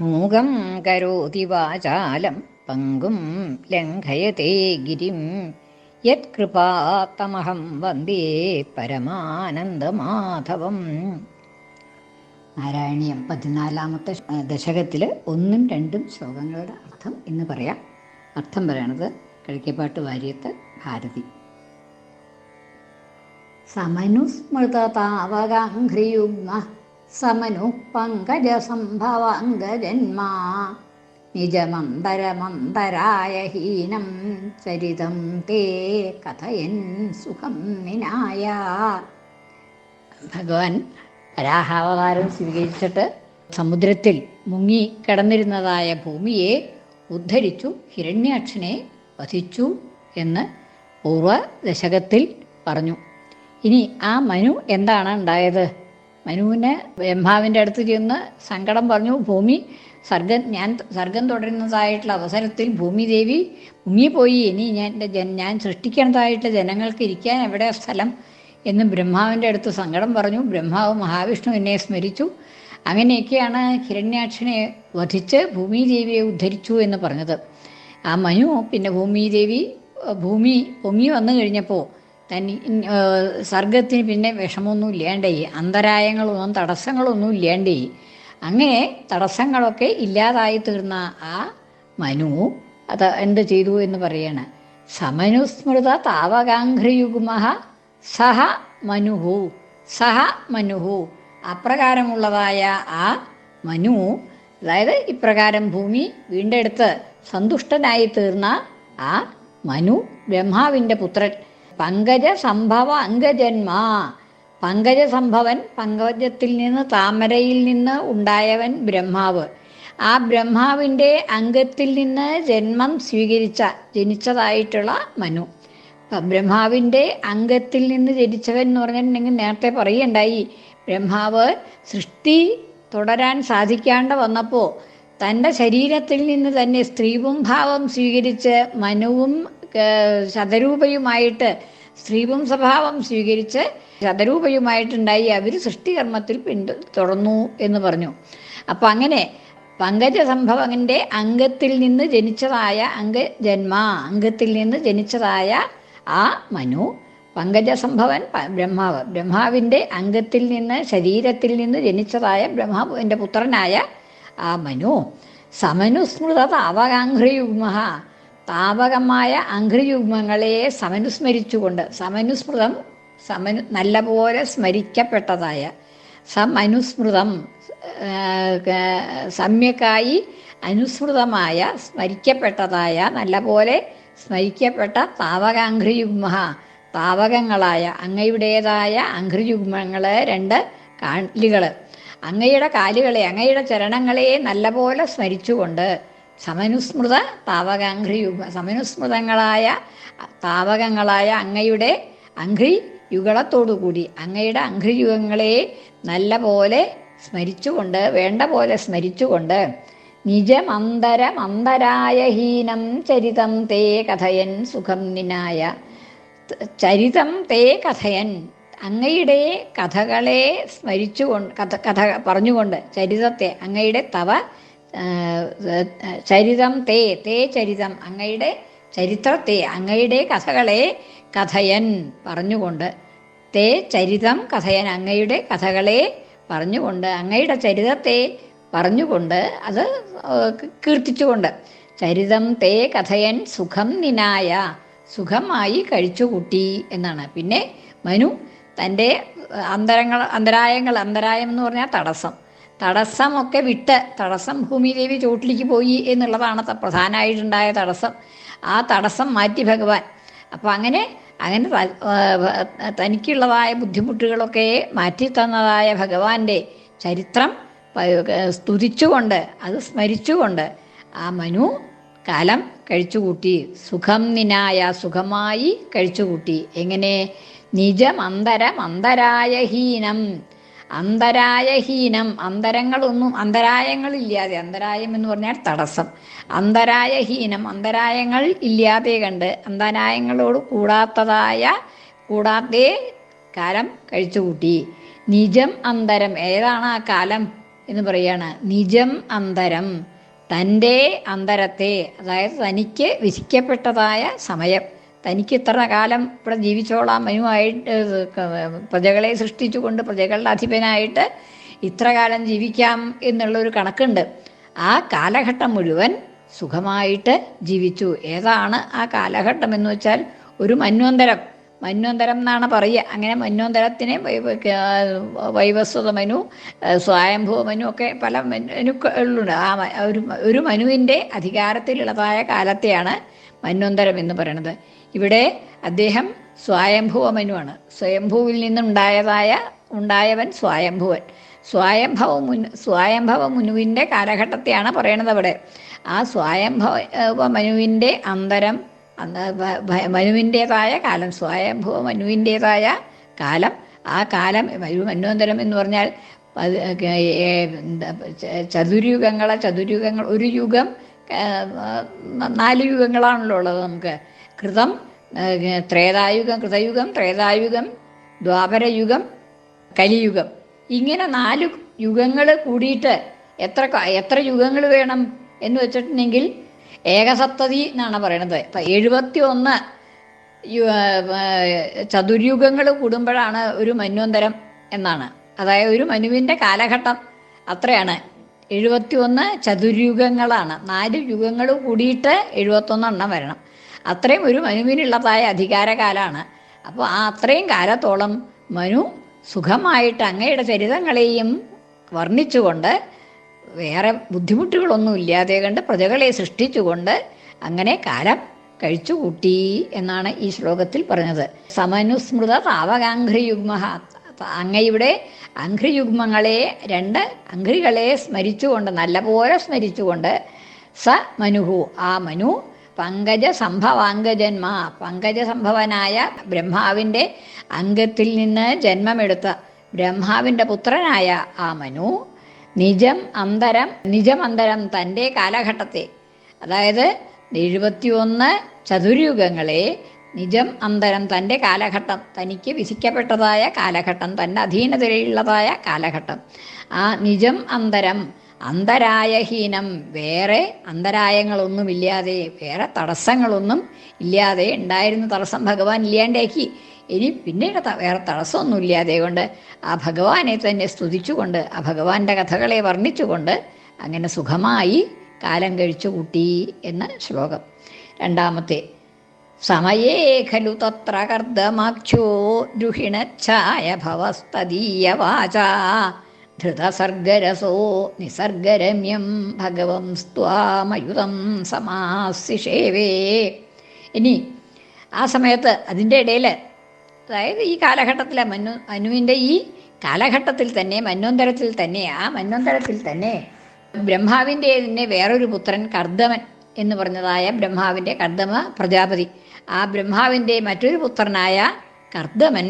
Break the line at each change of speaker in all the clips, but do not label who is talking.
മൂകം കരോതി വാചാലം പങ്കും ലംഘയത്തെ ഗിരിം. യത്കൃപാത്തമഹം വന്ദേ പരമാനന്ദമാധവം. നാരായണീയം പതിനാലാമത്തെ ദശകത്തിൽ ഒന്നും രണ്ടും ശ്ലോകങ്ങളുടെ അർത്ഥം എന്ന് പറയാം. അർത്ഥം പറയണത് കിഴക്കേപ്പാട്ട് വാര്യത്ത് ഭാരതി. സമനുസ്മൃതതാവകാഘ്രിയുഗ്മ സമനു പങ്കജസംഭവാംഗജന്മാ. നിജമന്തരമന്തരായ ഹീനം ചരിതം തേ കഥയൻ സുഖം വിനായ. ഭഗവാൻ വരാഹാവതാരം സ്വീകരിച്ചിട്ട് സമുദ്രത്തിൽ മുങ്ങി കിടന്നിരുന്നതായ ഭൂമിയെ ഉദ്ധരിച്ചു ഹിരണ്യാക്ഷനെ വധിച്ചു എന്ന് പൂർവ ദശകത്തിൽ പറഞ്ഞു. ഇനി ആ മനു എന്താണ് ഉണ്ടായത്? മനുവിന് ബ്രഹ്മാവിന്റെ അടുത്ത് ചെന്ന് സങ്കടം പറഞ്ഞു ഭൂമി സർഗം ഞാൻ സർഗം തുടരുന്നതായിട്ടുള്ള അവസരത്തിൽ ഭൂമിദേവി മുങ്ങിപ്പോയി ഇനി ഞാൻ ഞാൻ സൃഷ്ടിക്കേണ്ടതായിട്ടുള്ള ജനങ്ങൾക്ക് ഇരിക്കാൻ എവിടെ സ്ഥലം? എന്ന് ബ്രഹ്മാവിന്റെ അടുത്ത് സങ്കടം പറഞ്ഞു. ബ്രഹ്മാവ് മഹാവിഷ്ണു എന്നെ സ്മരിച്ചു. അങ്ങനെയൊക്കെയാണ് ഹിരണ്യാക്ഷനെ വധിച്ച് ഭൂമിദേവിയെ ഉദ്ധരിച്ചു എന്ന് പറഞ്ഞത്. ആ മനു പിന്നെ ഭൂമിദേവി ഭൂമി പൊങ്ങി വന്നു കഴിഞ്ഞപ്പോൾ തൻ സർഗത്തിന് പിന്നെ വിഷമമൊന്നും ഇല്ലാണ്ടായി അന്തരായങ്ങളൊന്നും തടസ്സങ്ങളൊന്നും ഇല്ലാണ്ടായി അങ്ങനെ തടസ്സങ്ങളൊക്കെ ഇല്ലാതായി തീർന്ന ആ മനു അത് എന്ത് ചെയ്തു എന്ന് പറയാണ്. സമനുസ്മൃത താവകാംഘ്രിയുഗുമഹ സഹ മനുഹു സഹ മനുഹു. അപ്രകാരമുള്ളതായ ആ മനു അതായത് ഇപ്രകാരം ഭൂമി വീണ്ടെടുത്ത് സന്തുഷ്ടനായി തീർന്ന ആ മനു ബ്രഹ്മാവിന്റെ പുത്രൻ. പങ്കജ സംഭവ അംഗജന്മാ. പങ്കജ സംഭവൻ പങ്കജത്തിൽ നിന്ന് താമരയിൽ നിന്ന് ഉണ്ടായവൻ ബ്രഹ്മാവ്. ആ ബ്രഹ്മാവിന്റെ അംഗത്തിൽ നിന്ന് ജന്മം സ്വീകരിച്ച ജനിച്ചതായിട്ടുള്ള മനു. ബ്രഹ്മാവിന്റെ അംഗത്തിൽ നിന്ന് ജനിച്ചവൻ എന്ന് പറഞ്ഞിട്ടുണ്ടെങ്കിൽ നേരത്തെ പറയുണ്ടായി. ബ്രഹ്മാവ് സൃഷ്ടി തുടരാൻ സാധിക്കാണ്ട് വന്നപ്പോൾ തന്റെ ശരീരത്തിൽ നിന്ന് തന്നെ സ്ത്രീവും ഭാവം സ്വീകരിച്ച് മനുവും ശതരൂപയുമായിട്ട് സ്ത്രീപും സ്വഭാവം സ്വീകരിച്ച് ശതരൂപയുമായിട്ടുണ്ടായി അവർ സൃഷ്ടികർമ്മത്തിൽ പിന്തു തുടർന്നു എന്ന് പറഞ്ഞു. അപ്പം അങ്ങനെ പങ്കജ സംഭവന്റെ അംഗത്തിൽ നിന്ന് ജനിച്ചതായ അംഗജന്മ അംഗത്തിൽ നിന്ന് ജനിച്ചതായ ആ മനു പങ്കജ സംഭവൻ ബ്രഹ്മാവ് ബ്രഹ്മാവിന്റെ അംഗത്തിൽ നിന്ന് ശരീരത്തിൽ നിന്ന് ജനിച്ചതായ ബ്രഹ്മാവിന്റെ പുത്രനായ ആ മനു. സമനുസ്മൃത താവകാഘ്രയുഗ്മ താപകമായ അഘ്രിയുഗ്മങ്ങളെ സമനുസ്മരിച്ചുകൊണ്ട് സമനുസ്മൃതം സമനു നല്ലപോലെ സ്മരിക്കപ്പെട്ടതായ സമനുസ്മൃതം സമ്യക്കായി അനുസ്മൃതമായ സ്മരിക്കപ്പെട്ടതായ നല്ലപോലെ സ്മരിക്കപ്പെട്ട താവകാഘ്രിയുഗ്മ താവകങ്ങളായ അങ്ങയുടേതായ അംഘ്രിയുഗ്മങ്ങൾ രണ്ട് കാലുകൾ അങ്ങയുടെ കാലുകളെ അങ്ങയുടെ ചരണങ്ങളെ നല്ലപോലെ സ്മരിച്ചുകൊണ്ട് സമനുസ്മൃത താവകാഘ്രിയുഗ സമനുസ്മൃതങ്ങളായ താവകങ്ങളായ അങ്ങയുടെ അംഘ്രി യുഗളത്തോടുകൂടി അങ്ങയുടെ അഘ്രിയുഗങ്ങളെ നല്ല പോലെ സ്മരിച്ചുകൊണ്ട് വേണ്ട പോലെ സ്മരിച്ചുകൊണ്ട് നിജമന്തരമന്തരായ ഹീനം ചരിതം തേ കഥയൻ സുഖം നിനായ ചരിതം തേ കഥയൻ അങ്ങയുടെ കഥകളെ സ്മരിച്ചുകൊണ്ട് കഥ കഥ പറഞ്ഞുകൊണ്ട് ചരിതത്തെ അങ്ങയുടെ തവ ചരിതം തേ തേ ചരിതം അങ്ങയുടെ ചരിത്രത്തെ അങ്ങയുടെ കഥകളെ കഥയൻ പറഞ്ഞുകൊണ്ട് തേ ചരിതം കഥയൻ അങ്ങയുടെ കഥകളെ പറഞ്ഞുകൊണ്ട് അങ്ങയുടെ ചരിതത്തെ പറഞ്ഞുകൊണ്ട് അത് കീർത്തിച്ചുകൊണ്ട് ചരിതം തേ കഥയൻ സുഖം നിനായ സുഖമായി കഴിച്ചുകൂട്ടി എന്നാണ്. പിന്നെ മനു തന്റെ അന്തരങ്ങൾ അന്തരായങ്ങൾ അന്തരായം എന്ന് പറഞ്ഞാൽ തടസ്സം. തടസ്സമൊക്കെ വിട്ട് തടസ്സം ഭൂമിദേവി ചോട്ടിലേക്ക് പോയി എന്നുള്ളതാണ് പ്രധാനമായിട്ടുണ്ടായ തടസ്സം. ആ തടസ്സം മാറ്റി ഭഗവാൻ. അപ്പോൾ അങ്ങനെ അങ്ങനെ തനിക്കുള്ളതായ ബുദ്ധിമുട്ടുകളൊക്കെ മാറ്റി തന്നതായ ഭഗവാന്റെ ചരിത്രം സ്തുതിച്ചുകൊണ്ട് അത് സ്മരിച്ചുകൊണ്ട് ആ മനു കാലം കഴിച്ചുകൂട്ടി. സുഖം നിനായ സുഖമായി കഴിച്ചുകൂട്ടി. എങ്ങനെ? നിജമന്തരമന്തരായ ഹീനം അന്തരായഹീനം. അന്തരങ്ങളൊന്നും അന്തരായങ്ങളില്ലാതെ അന്തരായം എന്ന് പറഞ്ഞാൽ തടസ്സം. അന്തരായഹീനം അന്തരായങ്ങൾ ഇല്ലാതെ കണ്ട് അന്തരായങ്ങളോട് കൂടാത്തതായ കൂടാതെ കാലം കഴിച്ചുകൂട്ടി. നിജം അന്തരം ഏതാണ് ആ കാലം എന്ന് പറയാണ്. നിജം അന്തരം തന്റെ അന്തരത്തെ അതായത് തനിക്ക് വിധിക്കപ്പെട്ടതായ സമയം. തനിക്ക് ഇത്ര കാലം ഇവിടെ ജീവിച്ചോളാം. മനുവായിട്ട് പ്രജകളെ സൃഷ്ടിച്ചുകൊണ്ട് പ്രജകളുടെ അധിപനായിട്ട് ഇത്ര കാലം ജീവിക്കാം എന്നുള്ളൊരു കണക്കുണ്ട്. ആ കാലഘട്ടം മുഴുവൻ സുഖമായിട്ട് ജീവിച്ചു. ഏതാണ് ആ കാലഘട്ടം എന്ന് വെച്ചാൽ ഒരു മന്വന്തരം. മന്വന്തരം എന്നാണ് പറയുക. അങ്ങനെ മന്വന്തരത്തിനെ വൈവസ്വത മനു സ്വയംഭൂ മനു ഒക്കെ പല മനുക്കളുണ്ട്. ആ ഒരു ഒരു മനുവിന്റെ അധികാരത്തിലുള്ളതായ കാലത്തെയാണ് മന്വന്തരം എന്ന് പറയുന്നത് ഇവിടെ അദ്ദേഹം സ്വയംഭൂവ മനുവാണ്. സ്വയംഭൂവിൽ നിന്നുണ്ടായതായ ഉണ്ടായവൻ സ്വയംഭൂവൻ. സ്വയംഭവ മുൻ സ്വയംഭവ മുനുവിന്റെ കാലഘട്ടത്തെയാണ് പറയണത് അവിടെ. ആ സ്വയംഭവ മനുവിന്റെ അന്തരം അന്ന് മനുവിന്റേതായ കാലം സ്വയംഭൂ മനുവിന്റേതായ കാലം. ആ കാലം മനു മന്വന്തരം എന്ന് പറഞ്ഞാൽ ചതുര്യുഗങ്ങളെ ചതുര്യുഗങ്ങൾ ഒരു യുഗം നാല് യുഗങ്ങളാണല്ലോ ഉള്ളത് നമുക്ക്. കൃതം ത്രേതായുഗം കൃതയുഗം ത്രേതായുഗം ദ്വാപരയുഗം കലിയുഗം. ഇങ്ങനെ നാല് യുഗങ്ങൾ കൂടിയിട്ട് എത്ര എത്ര യുഗങ്ങൾ വേണം എന്ന് വെച്ചിട്ടുണ്ടെങ്കിൽ ഏകസപ്തതി എന്നാണ് പറയണത് ഇപ്പം എഴുപത്തി ഒന്ന് ചതുര്യുഗങ്ങൾ കൂടുമ്പോഴാണ് ഒരു മന്വന്തരം എന്നാണ്. അതായത് ഒരു മനുവിന്റെ കാലഘട്ടം അത്രയാണ്. എഴുപത്തി ഒന്ന് ചതുര്യുഗങ്ങളാണ്. നാല് യുഗങ്ങൾ കൂടിയിട്ട് എഴുപത്തൊന്നെണ്ണം വരണം. അത്രയും ഒരു മനുവിനുള്ളതായ അധികാരകാലമാണ് അപ്പോൾ ആ അത്രയും കാലത്തോളം മനു സുഖമായിട്ട് അങ്ങയുടെ ചരിതങ്ങളെയും വർണിച്ചുകൊണ്ട് വേറെ ബുദ്ധിമുട്ടുകളൊന്നും ഇല്ലാതെ കണ്ട് പ്രജകളെ സൃഷ്ടിച്ചുകൊണ്ട് അങ്ങനെ കാലം കഴിച്ചുകൂട്ടി എന്നാണ് ഈ ശ്ലോകത്തിൽ പറഞ്ഞത്. സമനുസ്മൃത താവകാംഘ്രിയുഗ്മ അങ്ങയുടെ അംഘ്രിയുഗ്മങ്ങളെ രണ്ട് അംഘ്രികളെ സ്മരിച്ചുകൊണ്ട് നല്ലപോലെ സ്മരിച്ചുകൊണ്ട് സ മനുഹു. ആ മനു പങ്കജ സംഭവാംഗജന്മ പങ്കജ സംഭവനായ ബ്രഹ്മാവിന്റെ അംഗത്തിൽ നിന്ന് ജന്മമെടുത്ത ബ്രഹ്മാവിന്റെ പുത്രനായ ആ മനു നിജം അന്തരം നിജമന്തരം തന്റെ കാലഘട്ടത്തെ. അതായത് എഴുപത്തിയൊന്ന് ചതുര്യുഗങ്ങളെ നിജം അന്തരം തന്റെ കാലഘട്ടം തനിക്ക് വിധിക്കപ്പെട്ടതായ കാലഘട്ടം തന്റെ അധീനതയിലുള്ളതായ കാലഘട്ടം. ആ നിജം അന്തരം അന്തരായഹീനം വേറെ അന്തരായങ്ങളൊന്നുമില്ലാതെ വേറെ തടസ്സങ്ങളൊന്നും ഇല്ലാതെ ഉണ്ടായിരുന്ന തടസ്സം ഭഗവാൻ ഇല്ലാണ്ടാക്കി. ഇനി പിന്നീട് വേറെ തടസ്സമൊന്നുമില്ലാതെ കൊണ്ട് ആ ഭഗവാനെ തന്നെ സ്തുതിച്ചുകൊണ്ട് ആ ഭഗവാന്റെ കഥകളെ വർണിച്ചുകൊണ്ട് അങ്ങനെ സുഖമായി കാലം കഴിച്ചു കൂട്ടി എന്ന ശ്ലോകം. രണ്ടാമത്തെ സമയേ ഖലു തത്ര കർദ്ദമാക്ഷോ ദ്രുഹിണച്ഛായ ഭവസ്തദീയ വാചാ ധൃതസർഗരസോ നിസർഗരമ്യം ഭഗവം സ്ത്വാമയുതം സമാസിഷേവേ ഇനി ആ സമയത്ത് അതിന്റെ ഇടയിൽ അതായത് ഈ കാലഘട്ടത്തിലെ മന്നു അനുവിന്റെ ഈ കാലഘട്ടത്തിൽ തന്നെ മന്നോന്തരത്തിൽ തന്നെ ആ മന്വന്തരത്തിൽ തന്നെ ബ്രഹ്മാവിന്റെ തന്നെ വേറൊരു പുത്രൻ കർദ്ദമൻ എന്ന് പറഞ്ഞതായ ബ്രഹ്മാവിന്റെ കർദ്ദമ പ്രജാപതി. ആ ബ്രഹ്മാവിന്റെ മറ്റൊരു പുത്രനായ കർദ്ദമൻ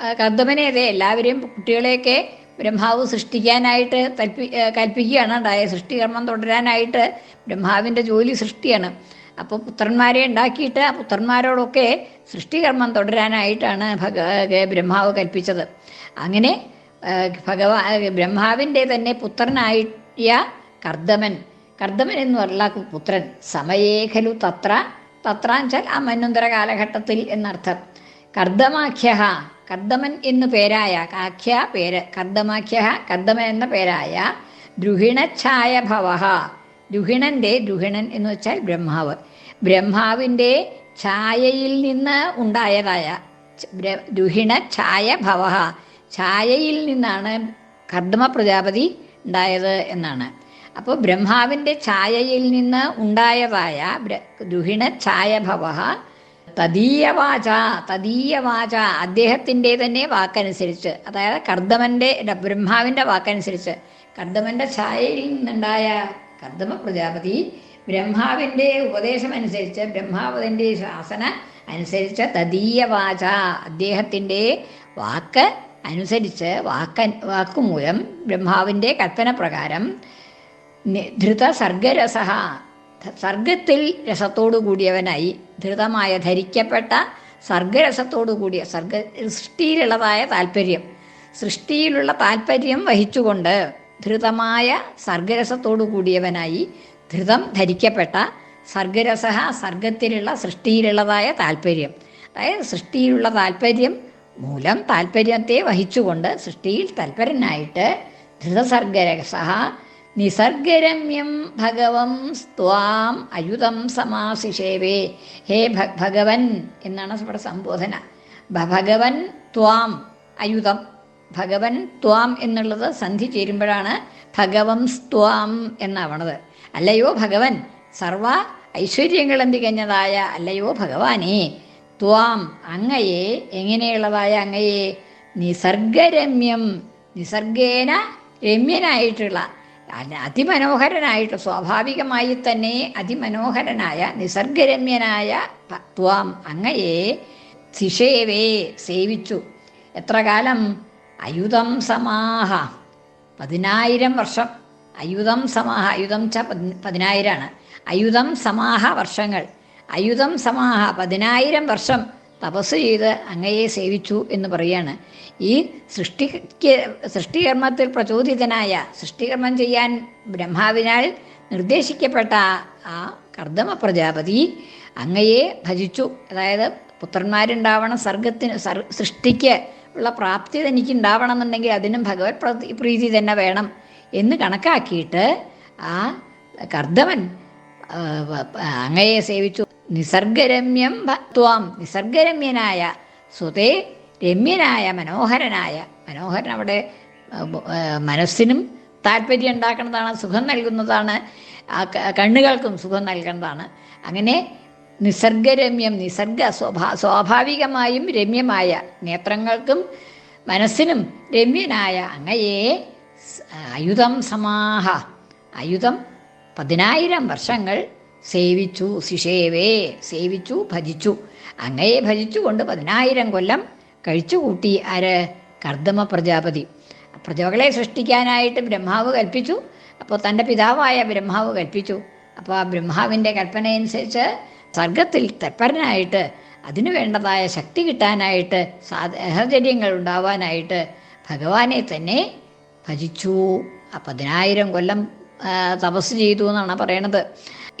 കർദ്ദമനെ കർദമനെ അതെ എല്ലാവരെയും കുട്ടികളെയൊക്കെ ബ്രഹ്മാവ് സൃഷ്ടിക്കാനായിട്ട് കൽപ്പി ആ, കൽപ്പിക്കുകയാണ്. ഉണ്ടായ സൃഷ്ടികർമ്മം തുടരാനായിട്ട് ബ്രഹ്മാവിന്റെ ജോലി സൃഷ്ടിയാണ്. അപ്പോൾ പുത്രന്മാരെ ഉണ്ടാക്കിയിട്ട് ആ പുത്രന്മാരോടൊക്കെ സൃഷ്ടികർമ്മം തുടരാനായിട്ടാണ് ഭഗ ബ്രഹ്മാവ് കൽപ്പിച്ചത്. അങ്ങനെ ഭഗവാ ബ്രഹ്മാവിന്റെ തന്നെ പുത്രനായ കർദമൻ കർദമൻ എന്ന് പറഞ്ഞ പുത്രൻ. സമയേഖലു തത്ര. തത്രാഞ്ചാൽ ആ മന്വന്തര കാലഘട്ടത്തിൽ എന്നർത്ഥം. കർദമാഖ്യ കർദമൻ എന്നു പേരായ ആഖ്യ പേര്. കർദമാഖ്യ കർദമൻ എന്ന പേരായ ദ്രുഹിണഛായ ഭവ രുഹിണൻ എന്ന് വെച്ചാൽ ബ്രഹ്മാവ്. ബ്രഹ്മാവിന്റെ ഛായയിൽ നിന്ന് ഉണ്ടായതായ രുഹിണ ഛായ ഭവ ഛായയിൽ നിന്നാണ് കർദ്മ പ്രജാപതി ഉണ്ടായത് എന്നാണ്. അപ്പോൾ ബ്രഹ്മാവിന്റെ ഛായയിൽ നിന്ന് ഉണ്ടായതായ രുഹിണ ഛായ ഭവ തദീയവാച തദീയവാച. അദ്ദേഹത്തിന്റെ തന്നെ വാക്കനുസരിച്ച് അതായത് കർദ്ദമന്റെ ബ്രഹ്മാവിന്റെ വാക്കനുസരിച്ച് കർദ്ദമന്റെ ഛായയിൽ നിന്നുണ്ടായ കർദമ പ്രജാപതി. ബ്രഹ്മാവിന്റെ ഉപദേശമനുസരിച്ച് ബ്രഹ്മാവതിന്റെ ശാസന അനുസരിച്ച് തദീയ വാച അദ്ദേഹത്തിന്റെ വാക്ക് അനുസരിച്ച് വാക്ക വാക്കുമൂലം ബ്രഹ്മാവിന്റെ കൽപ്പന പ്രകാരം ധൃത സർഗരസ സർഗത്തിൽ രസത്തോടു കൂടിയവനായി ധൃതമായ ധരിക്കപ്പെട്ട സർഗരസത്തോടു കൂടിയ സർഗ സൃഷ്ടിയിലുള്ളതായ താല്പര്യം സൃഷ്ടിയിലുള്ള താല്പര്യം വഹിച്ചുകൊണ്ട് ധൃതമായ സർഗരസത്തോടു കൂടിയവനായി ധൃതം ധരിക്കപ്പെട്ട സർഗരസ സർഗത്തിലുള്ള സൃഷ്ടിയിലുള്ളതായ താല്പര്യം അതായത് സൃഷ്ടിയിലുള്ള താല്പര്യം മൂലം താല്പര്യത്തെ വഹിച്ചുകൊണ്ട് സൃഷ്ടിയിൽ തൽപരനായിട്ട് ധൃതസർഗരസ നിസർഗരമ്യം ഭഗവം സ്വാം അയുതം സമാസിഷേവേ ഹേ ഭഗവൻ എന്നാണ് ഇവിടെ സംബോധന. ഭഗവൻ ത്വാം അയുധം ഭഗവൻ ത്വാം എന്നുള്ളത് സന്ധി ചേരുമ്പോഴാണ് ഭഗവം സ്ത്വാം എന്നാവണത്. അല്ലയോ ഭഗവൻ സർവ ഐശ്വര്യങ്ങളും തികഞ്ഞതായ അല്ലയോ ഭഗവാനെ ത്വാം അങ്ങയെ എങ്ങനെയുള്ളതായ അങ്ങയെ? നിസർഗരമ്യം നിസർഗേന രമ്യനായിട്ടുള്ള അതിമനോഹരനായിട്ട് സ്വാഭാവികമായി തന്നെ അതിമനോഹരനായ നിസർഗരമ്യനായ ത്വാം അങ്ങയെ സിഷേവേ സേവിച്ചു. എത്ര കാലം? അയുധം സമാഹ. പതിനായിരം വർഷം. അയുധം സമാഹ. അയുധം ച പതി- പതിനായിരമാണ് അയുധം സമാഹ വർഷങ്ങൾ. അയുധം സമാഹ പതിനായിരം വർഷം തപസ് ചെയ്ത് അങ്ങയെ സേവിച്ചു എന്ന് പറയാണ്. ഈ സൃഷ്ടിക്ക് സൃഷ്ടികർമ്മത്തിൽ പ്രചോദിതനായ സൃഷ്ടികർമ്മം ചെയ്യാൻ ബ്രഹ്മാവിനാൽ നിർദ്ദേശിക്കപ്പെട്ട ആ കർദമ പ്രജാപതി അങ്ങയെ ഭജിച്ചു. അതായത് പുത്രന്മാരുണ്ടാവണം സർഗത്തിന് സർ സൃഷ്ടിക്ക് ഉള്ള പ്രാപ്തി തനിക്ക് ഉണ്ടാവണം എന്നുണ്ടെങ്കിൽ അതിനും ഭഗവത് പ്രതി- തന്നെ വേണം എന്ന് കണക്കാക്കിയിട്ട് ആ കർദവൻ അങ്ങയെ സേവിച്ചു. നിസർഗരമ്യം ഭത്വാം ത്വാം നിസർഗരമ്യനായ സ്വതേ രമ്യനായ മനോഹരനായ മനോഹരൻ അവിടെ മനസ്സിനും താല്പര്യം ഉണ്ടാക്കുന്നതാണ് സുഖം നൽകുന്നതാണ് കണ്ണുകൾക്കും സുഖം നൽകുന്നതാണ് അങ്ങനെ നിസർഗരമ്യം നിസർഗ സ്വഭാ സ്വാഭാവികമായും രമ്യമായ നേത്രങ്ങൾക്കും മനസ്സിനും രമ്യനായ അങ്ങയെ അയുധം സമാഹ അയുധം പതിനായിരം വർഷങ്ങൾ സേവിച്ചു ശിഷേവേ സേവിച്ചു ഭജിച്ചു. അങ്ങയെ ഭജിച്ചുകൊണ്ട് പതിനായിരം കൊല്ലം കഴിച്ചുകൂട്ടി ആര്? കർദമ പ്രജാപതി. പ്രജകളെ സൃഷ്ടിക്കാനായിട്ട് ബ്രഹ്മാവ് കൽപ്പിച്ചു. അപ്പോൾ തന്റെ പിതാവായ ബ്രഹ്മാവ് കൽപ്പിച്ചു. അപ്പോൾ ആ ബ്രഹ്മാവിന്റെ കൽപ്പനയനുസരിച്ച് സർഗത്തിൽ തെപ്പരനായിട്ട് അതിനു വേണ്ടതായ ശക്തി കിട്ടാനായിട്ട് സാഹചര്യങ്ങൾ ഉണ്ടാവാനായിട്ട് ഭഗവാനെ തന്നെ ഭജിച്ചു. ആ പതിനായിരം കൊല്ലം തപസ് ചെയ്തു എന്നാണ് പറയണത്.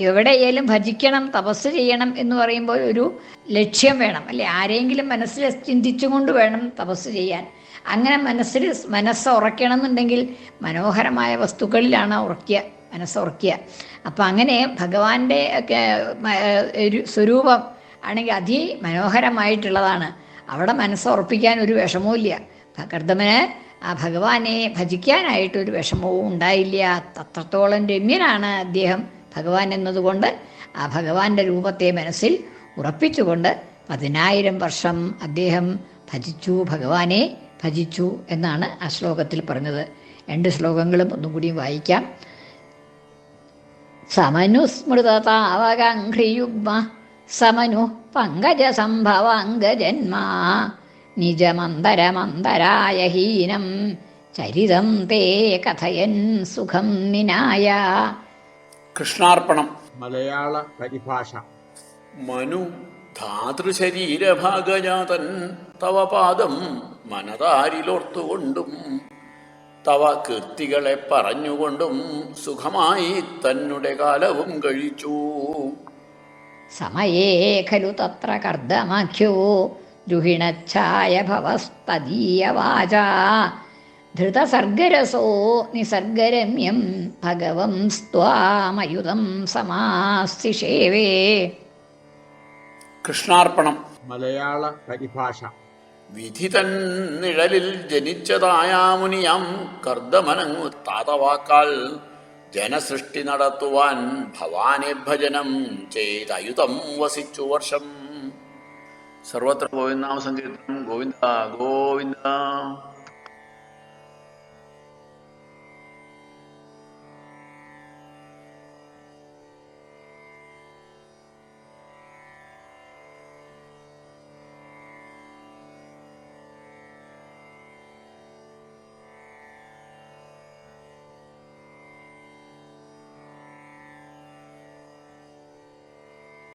എവിടെയായാലും ഭജിക്കണം തപസ് ചെയ്യണം എന്ന് പറയുമ്പോൾ ഒരു ലക്ഷ്യം വേണം. അല്ലെ ആരെങ്കിലും മനസ്സിൽ ചിന്തിച്ചുകൊണ്ട് വേണം തപസ് ചെയ്യാൻ. അങ്ങനെ മനസ്സിൽ മനസ്സ് ഉറക്കണം എന്നുണ്ടെങ്കിൽ മനോഹരമായ വസ്തുക്കളിലാണ് ഉറക്കുക മനസ്സ് അപ്പം അങ്ങനെ ഭഗവാന്റെ ഒരു സ്വരൂപം ആണെങ്കിൽ അതിമനോഹരമായിട്ടുള്ളതാണ് അവിടെ മനസ്സുറപ്പിക്കാൻ ഒരു വിഷമവും ഇല്ല കർദമന് ആ ഭഗവാനെ ഭജിക്കാനായിട്ടൊരു വിഷമവും ഉണ്ടായില്ല. അത്രത്തോളം രമ്യനാണ് അദ്ദേഹം ഭഗവാൻ എന്നതുകൊണ്ട് ആ ഭഗവാന്റെ രൂപത്തെ മനസ്സിൽ ഉറപ്പിച്ചുകൊണ്ട് പതിനായിരം വർഷം അദ്ദേഹം ഭജിച്ചു ഭഗവാനെ ഭജിച്ചു എന്നാണ് ആ ശ്ലോകത്തിൽ പറഞ്ഞത്. രണ്ട് ശ്ലോകങ്ങളും ഒന്നും കൂടി വായിക്കാം. സമനുസ്മൃതതാവകഘ്രിയുഗ്മ സമനു പങ്കജസംഭവാംഗജന്മാ നിജമന്തരമന്തരായ ഹീനം ചരിതം തേ കഥയൻ സുഖം നിനായ.
കൃഷ്ണാർപ്പണം.
മലയാള പരിഭാഷ.
മനു ധാതൃശരീരഭാഗജാതൻ തവ പാദം മനതാരിലോർത്തുകൊണ്ടും തവ കീർത്തികളെ പറഞ്ഞുകൊണ്ടും സുഖമായി തന്നെ കാലവും കഴിച്ചു.
സമയേ ഖലു തത്ര കർദ്ദമാഖ്യോ രുഹിണച്ഛായ ഭവസ്തദീയ വാച ധൃതസർഗരസോ നിസർഗരമ്യം ഭഗവം സ്ത്വാമയുധം സമാസിഷേവേ
കൃഷ്ണാർപ്പണം.
മലയാള പരിഭാഷ.
വിധി തൻ നിഴലിൽ ജനിച്ചതായാമുനിയാം കർദ്ദമനങ്ങു താതവാക്കാൽ ജനസൃഷ്ടി നടത്തുവാൻ ഭവാനെ ഭജനം ചെയ്തയുതം വസിച്ചു വർഷം. സർവത്ര ഗോവിന്ദാമ സങ്കീർത്തനം ഗോവിന്ദ ഗോവിന്ദ.